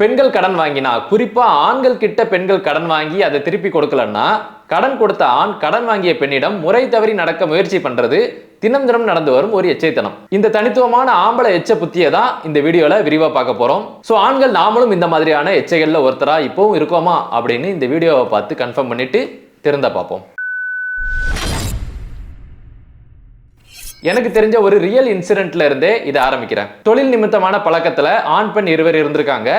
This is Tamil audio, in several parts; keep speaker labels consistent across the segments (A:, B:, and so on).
A: பெண்கள் கடன் வாங்கினா குறிப்பா ஆண்கள் கிட்ட பெண்கள் கடன் வாங்கி அதை திருப்பி கொடுக்கலன்னா கடன் கொடுத்த ஆண் கடன் வாங்கிய பெண்ணிடம் முறை தவறி நடக்க முயற்சி பண்றது தினம் தினம் நடந்து வரும் ஒரு எச்சைத்தனம். இந்த தனித்துவமான ஆம்பளை எச்ச புத்தியை தான் இந்த வீடியோல விரிவா பார்க்க போறோம். சோ ஆண்கள் நாமளும் இந்த மாதிரியான எச்சைகள்ல ஒருத்தரா இப்பவும் இருக்கோமா அப்படின்னு இந்த வீடியோவை பார்த்து கன்ஃபார்ம் பண்ணிட்டு திறந்த பார்ப்போம். எனக்கு தெரிஞ்ச ஒரு ரியல் இன்சிடென்ட்ல இருந்தே இதை ஆரம்பிக்கிறேன். தொழில் நிமித்தமான பழக்கத்துல ஆண் பெண் இருவர் இருந்திருக்காங்க.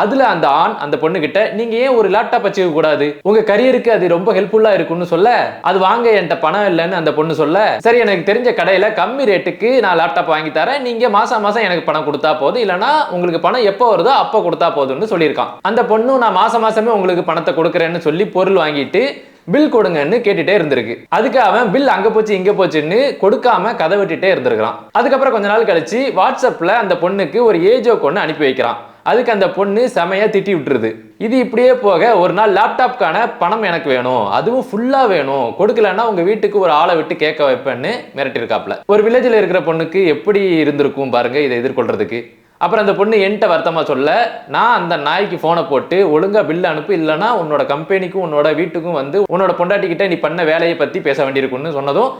A: அதுல அந்த ஆண் அந்த பொண்ணு கிட்ட நீங்க ஏன் ஒரு லேப்டாப் வச்சுக்க கூடாது உங்க கரியருக்கு அது ரொம்ப ஹெல்ப்ஃபுல்லா இருக்கும்னு சொல்ல அது வாங்க என்கிட்ட பணம் இல்லைன்னு அந்த பொண்ணு சொல்ல சரி எனக்கு தெரிஞ்ச கடையில கம்மி ரேட்டுக்கு நான் லேப்டாப் வாங்கி தரேன். நீங்க மாசம் மாசம் எனக்கு பணம் கொடுத்தா போதும். இல்லனா உங்களுக்கு பணம் எப்போ வருதோ அப்போ கொடுத்தா போதும்னு சொல்லியிருக்கான். அந்த பொண்ணு நான் மாசம் மாசமே உங்களுக்கு பணத்தை கொடுக்குறேன்னு சொல்லி பொருள் வாங்கிட்டு பில் கொடுங்கன்னு கேட்டுட்டே இருந்திருக்கு. அதுக்கு அவன் பில் அங்க போச்சு இங்க போச்சுன்னு கொடுக்காம கதை விட்டுட்டே இருந்திருக்கான் அதுக்கப்புறம் கொஞ்ச நாள் கழிச்சு வாட்ஸ்அப்ல அந்த பொண்ணுக்கு ஒரு ஏஜோ கொண்டு அனுப்பி வைக்கிறான். அதுக்கு அந்த பொண்ணு செமையாக திட்டி விட்டுருது. இது இப்படியே போக ஒரு நாள் லேப்டாப்க்கான பணம் எனக்கு வேணும். அதுவும் ஃபுல்லாக வேணும். கொடுக்கலன்னா உங்கள் வீட்டுக்கு ஒரு ஆளை விட்டு கேட்க வைப்பேன்னு மிரட்டிருக்காப்ல ஒரு வில்லேஜில் இருக்கிற பொண்ணுக்கு எப்படி இருந்திருக்கும் பாருங்க இதை எதிர்கொள்றதுக்கு. அப்புறம் அந்த பொண்ணு என்கிட்ட வருத்தமாக சொல்ல நான் அந்த நாய்க்கு ஃபோனை போட்டு ஒழுங்காக பில் அனுப்பு இல்லைன்னா உன்னோட கம்பெனிக்கும் உன்னோட வீட்டுக்கும் வந்து உன்னோட பொண்டாட்டிக்கிட்ட நீ பண்ண வேலையை பற்றி பேச வேண்டியிருக்குன்னு சொன்னதும்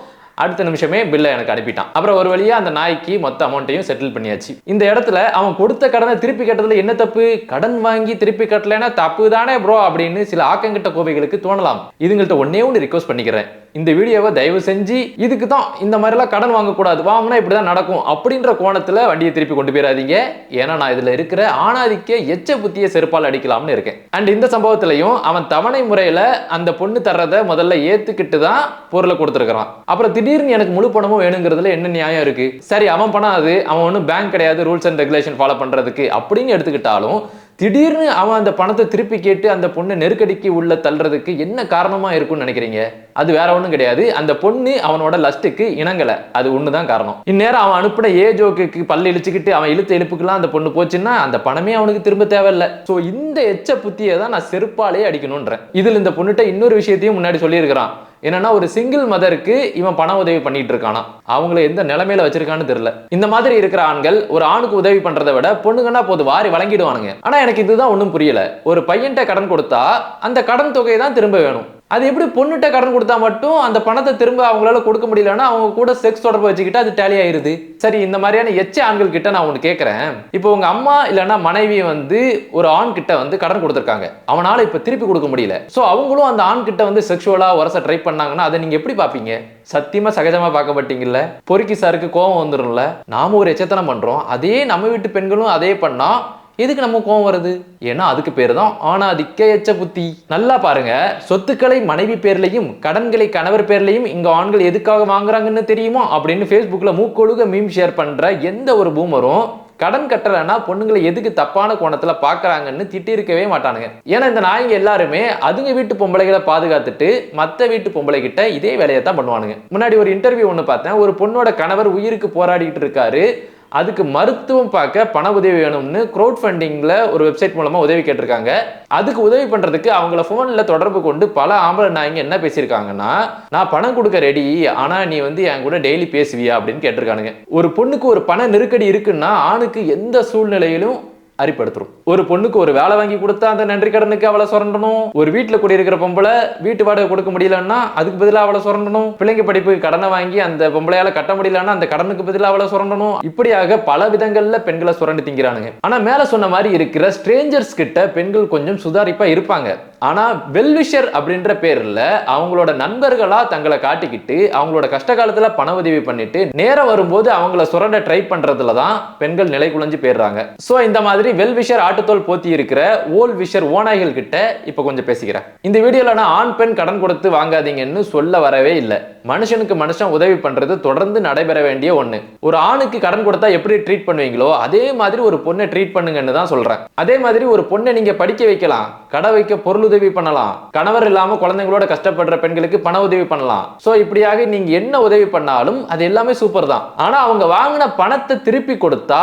A: அடுத்த நிமிஷமே பில்லை எனக்கு அனுப்பிட்டான். அப்புறம் ஒரு வழியா அந்த நாய்க்கு மொத்த அமௌண்ட்டையும் செட்டில் பண்ணியாச்சு. இந்த இடத்துல அவன் கொடுத்த கடனை திருப்பி கட்டுறதுல என்ன தப்பு? கடன் வாங்கி திருப்பி கட்டலைன்னா தப்பு தானே ப்ரோ அப்படின்னு சில ஆக்கங்கிட்ட கோவைகளுக்கு தோணலாம். இதுங்கள்ட்ட ஒன்னே ஒன்று ரிக்வஸ்ட் பண்ணிக்கிறேன். இந்த வீடியோவை தயவு செஞ்சு இதுக்கு தான் இந்த மாதிரிலாம் கடன் வாங்கக்கூடாது. வாங்கினா இப்படி தான் நடக்கும் அப்படின்ற கோணத்தில் வண்டியை திருப்பி கொண்டு போயிடாதீங்க ஏன்னா நான் இதில் இருக்கிற ஆணாதிக்க எச்ச புத்திய செருப்பால் அடிக்கலாம்னு இருக்கேன். அண்ட் இந்த சம்பவத்திலையும் அவன் தவணை முறையில் அந்த பொண்ணு தர்றதை முதல்ல ஏற்றுக்கிட்டு தான் பொருளை கொடுத்துருக்குறான். அப்புறம் திடீர்னு எனக்கு முழு பணமும் வேணுங்கிறதுல என்ன நியாயம் இருக்குது சரி அவன் பணம் அது. அவன் ஒன்றும் பேங்க் கிடையாது ரூல்ஸ் அண்ட் ரெகுலேஷன் ஃபாலோ பண்ணுறதுக்கு அப்படின்னு எடுத்துக்கிட்டாலும் திடீர்னு அவன் அந்த பணத்தை திருப்பி கேட்டு அந்த பொண்ணை நெருக்கடிக்கு உள்ள தள்ளுறதுக்கு என்ன காரணமா இருக்கும்னு நினைக்கிறீங்க? அது வேற ஒன்றும் கிடையாது. அந்த பொண்ணு அவனோட லஸ்ட்டுக்கு இணங்கல. அது ஒன்று தான் காரணம். இந்நேரம் அவன் அனுப்பின ஏ ஜோக்கு பல்லு இழிச்சுக்கிட்டு அவன் இழுத்து எழுப்புக்கெல்லாம் அந்த பொண்ணு போச்சுன்னா அந்த பணமே அவனுக்கு திரும்ப தேவையில்லை. ஸோ இந்த எச்ச புத்தியை தான் நான் செருப்பாலே அடிக்கணுன்றேன். இதில் இந்த பொண்ணுகிட்ட இன்னொரு விஷயத்தையும் முன்னாடி சொல்லியிருக்கிறான். என்னன்னா ஒரு சிங்கிள் மதருக்கு இவன் பண உதவி பண்ணிட்டு இருக்கானா? அவங்கள எந்த நிலைமையில வச்சிருக்கான்னு தெரியல. இந்த மாதிரி இருக்கிற ஆண்கள் ஒரு ஆணுக்கு உதவி பண்றதை விட பொண்ணுங்கன்னா போது வாரி வழங்கிடுவானுங்க. ஆனா எனக்கு இதுதான் ஒன்றும் புரியல. ஒரு பையன்கிட்ட கடன் கொடுத்தா அந்த கடன் தொகையை தான் திரும்ப வேணும். அது எப்படி பொண்ணுகிட்ட கடன் கொடுத்தா மட்டும் அந்த பணத்தை திரும்ப அவங்களால கொடுக்க முடியலன்னா அவங்க கூட செக்ஸ் தொடர்பு வச்சுக்கிட்டு அது டேலி ஆயிருது. சரி இந்த மாதிரியான எச்ச ஆண்கள் கிட்ட நான் ஒன்று கேட்குறேன் இப்போ உங்க அம்மா இல்லைன்னா மனைவி வந்து ஒரு ஆண் கிட்ட வந்து கடன் கொடுத்துருக்காங்க. அவனால இப்போ திருப்பி கொடுக்க முடியல. ஸோ அவங்களும் அந்த ஆண் கிட்ட வந்து செக்ஷுவலா உரச ட்ரை பண்ணாங்கன்னா அதை நீங்க எப்படி பார்ப்பீங்க? சத்தியமா சகஜமா பார்க்க மாட்டீங்கல்ல? பொறுக்கி சாருக்கு கோவம் வந்துடும்ல நாம ஒரு எச்சத்தனம் பண்றோம். அதே நம்ம வீட்டு பெண்களும் அதே பண்ணா எதுக்கு நம்ம கோவம் வருது? ஏன்னா அதுக்கு பேர் தான் ஆணாதிக்க எச்ச புத்தி. நல்லா பாருங்க. சொத்துக்களை மனைவி பேர்லையும் கடன்களை கணவர் பேர்லையும் இங்க ஆண்கள் எதுக்காக வாங்குறாங்கன்னு தெரியுமா? அப்படின்னு ஃபேஸ்புக்கில் மூக்கொழுக மீம் ஷேர் பண்ற எந்த ஒரு பூமரும் கடன் கட்டலைன்னா பொண்ணுங்களை எதுக்கு தப்பான கோணத்துல பாக்குறாங்கன்னு திட்டிருக்கவே மாட்டானுங்க. ஏன்னா இந்த நாயங்க எல்லாருமே அதுங்க வீட்டு பொம்பளைகளை பாதுகாத்துட்டு மத்த வீட்டு பொம்பளை கிட்ட இதே வேலையை தான் பண்ணுவானுங்க. முன்னாடி ஒரு இன்டர்வியூ ஒன்று பார்த்தேன். ஒரு பொண்ணோட கணவர் உயிருக்கு போராடிட்டு இருக்காரு. அதுக்கு மருத்துவம் பார்க்க பண உதவி வேணும்னு க்ரௌட் ஃபண்டிங்கில் ஒரு வெப்சைட் மூலமாக உதவி கேட்டிருக்காங்க. அதுக்கு உதவி பண்ணுறதுக்கு அவங்கள ஃபோனில் தொடர்பு கொண்டு பல ஆம்பளை நாய்ங்க என்ன பேசியிருக்காங்கன்னா நான் பணம் கொடுக்க ரெடி ஆனால் நீ வந்து என் கூட டெய்லி பேசுவியா? அப்படின்னு கேட்டிருக்கானுங்க. ஒரு பொண்ணுக்கு ஒரு பண நெருக்கடி இருக்குன்னா ஆணுக்கு எந்த சூழ்நிலையிலும் அரிப்படுத்துரும் ஒரு பொண்ணுக்கு ஒரு வேலை வாங்கி கொடுத்தா அந்த நன்றி கடனுக்கு அவளை சுரண்டணும். ஒரு வீட்டில் குடியிருக்கிற பொம்பளை வீட்டு வாடகை கொடுக்க முடியலன்னா அதுக்கு பதிலாக அவளை சுரண்டணும். பிள்ளைங்க படிப்புக்கு கடனை வாங்கி அந்த பொம்பளையால கட்ட முடியலன்னா அந்த கடனுக்கு பதிலாக அவளை சுரண்டணும். இப்படியாக பல விதங்கள்ல பெண்களை சுரண்டி திங்கிறானுங்க. ஆனா மேல சொன்ன மாதிரி இருக்கிற ஸ்ட்ரேஞ்சர்ஸ் கிட்ட பெண்கள் கொஞ்சம் சுதாரிப்பா இருப்பாங்க. ஆனா வெல்விஷர் அப்படின்ற பேர்ல அவங்களோட நண்பர்களா தங்களை காட்டிக்கிட்டு அவங்களோட கஷ்ட காலத்துல பண உதவி பண்ணிட்டு நேரம் வரும்போது அவங்கள சுரண்ட ட்ரை பண்றதுல தான் பெண்கள் நிலை குலைஞ்சு போயிடுறாங்க. சோ இந்த மாதிரி வெல் விஷர் ஆட்டுத்தோல் போத்தி இருக்கிற ஓல் விஷர் ஓநாய்கள் கிட்ட இப்ப கொஞ்சம் பேசிக்கிறேன். இந்த வீடியோல நான் ஆண் பெண் கடன் கொடுத்து வாங்காதீங்கன்னு சொல்ல வரவே இல்லை. மனுஷனுக்கு மனுஷன் உதவி பண்றது தொடர்ந்து நடைபெற வேண்டிய ஒண்ணு. ஒரு ஆணுக்கு கடன் கொடுத்தா எப்படி ட்ரீட் பண்ணுவீங்களோ அதே மாதிரி ஒரு பொண்ணை ட்ரீட் பண்ணுங்கன்னு தான் சொல்றேன். அதே மாதிரி ஒரு பொண்ணை நீங்க படிக்க வைக்கலாம் கடை வைக்க பொருள் உதவி பண்ணலாம். கணவர் இல்லாம குழந்தைங்களோட கஷ்டப்படுற பெண்களுக்கு பண உதவி பண்ணலாம். சோ இப்படியாக நீங்க என்ன உதவி பண்ணாலும் அது எல்லாமே சூப்பர் தான். ஆனா அவங்க வாங்கின பணத்தை திருப்பி கொடுத்தா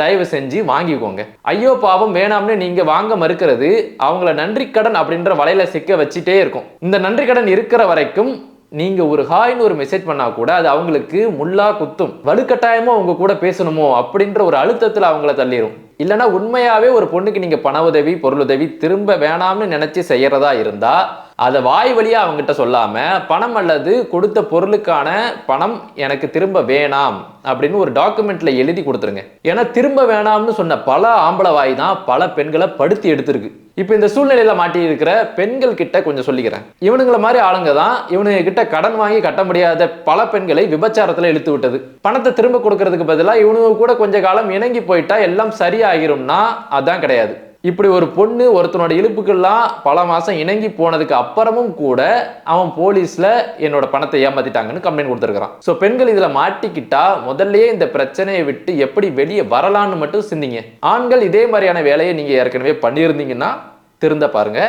A: தயவு செஞ்சு வாங்கிக்கோங்க. ஐயோ பாவம் வேணாம்னு நீங்க வாங்க மறுக்கிறது அவங்கள நன்றி கடன் அப்படின்ற வலையில சிக்க வச்சுட்டே இருக்கும். இந்த நன்றி கடன் இருக்கிற வரைக்கும் நீங்க ஒரு ஹாய்னு ஒரு மெசேஜ் பண்ணா கூட அது அவங்களுக்கு முல்லா குத்தும். வலுக்கட்டாயமா அவங்க கூட பேசணுமோ அப்படின்ற ஒரு அழுத்தத்துல அவங்கள தள்ளிடும் இல்லைன்னா உண்மையாகவே ஒரு பொண்ணுக்கு நீங்கள் பண உதவி பொருளுதவி திரும்ப வேணாம்னு நினச்சி செய்கிறதா இருந்தால் அதை வாய் வழியாக அவங்ககிட்ட சொல்லாமல் பணம் அல்லது கொடுத்த பொருளுக்கான பணம் எனக்கு திரும்ப வேணாம் அப்படின்னு ஒரு டாக்குமெண்ட்ல எழுதி கொடுத்துருங்க. ஏன்னா திரும்ப வேணாம்னு சொன்ன பல ஆம்பளை வாய் தான் பல பெண்களை படுத்தி எடுத்திருக்கு. இப்போ இந்த சூழ்நிலையில மாட்டி இருக்கிற பெண்கள் கிட்ட கொஞ்சம் சொல்லிக்கிறேன். இவனுங்களை மாதிரி ஆளுங்க தான் இவனுங்க கிட்ட கடன் வாங்கி கட்ட முடியாத பல பெண்களை விபச்சாரத்துல இழுத்து விட்டது. பணத்தை திரும்ப கொடுக்கறதுக்கு பதிலாக இவனுங்க கூட கொஞ்ச காலம் இணங்கி போயிட்டா எல்லாம் சரியாகிரும்னா அதான் கிடையாது. இப்படி ஒரு பொண்ணு ஒருத்தனோட இழுப்புக்கெல்லாம் பல மாதம் இணங்கி போனதுக்கு அப்புறமும் கூட அவன் போலீஸில் என்னோட பணத்தை ஏமாத்திட்டாங்கன்னு கம்ப்ளைண்ட் கொடுத்துருக்கான் ஸோ பெண்கள் இதில் மாட்டிக்கிட்டா முதல்லயே இந்த பிரச்சனையை விட்டு எப்படி வெளியே வரலான்னு மட்டும் சிந்திங்க. ஆண்கள் இதே மாதிரியான வேலையை நீங்கள் ஏற்கனவே பண்ணியிருந்தீங்கன்னா திருந்த பாருங்க.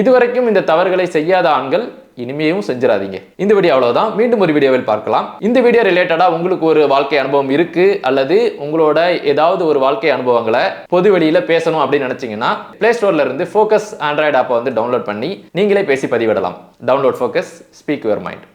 A: இதுவரைக்கும் இந்த தவறுகளை செய்யாத ஆண்கள் இனிமேயும் செஞ்சிடாதீங்க இந்த வீடியோ அவ்வளவுதான். மீண்டும் ஒரு வீடியோவில் பார்க்கலாம். இந்த வீடியோ ரிலேட்டடா உங்களுக்கு ஒரு வாழ்க்கை அனுபவம் இருக்கு அல்லது உங்களோட ஏதாவது ஒரு வாழ்க்கை அனுபவங்களை பொது வெளியில பேசணும் அப்படின்னு நினைச்சீங்கன்னா பிளே ஸ்டோர்ல இருந்து ஃபோக்கஸ் ஆண்ட்ராய்டு ஆப்பை வந்து டவுன்லோட் பண்ணி நீங்களே பேசி பதிவிடலாம். Download focus speak your mind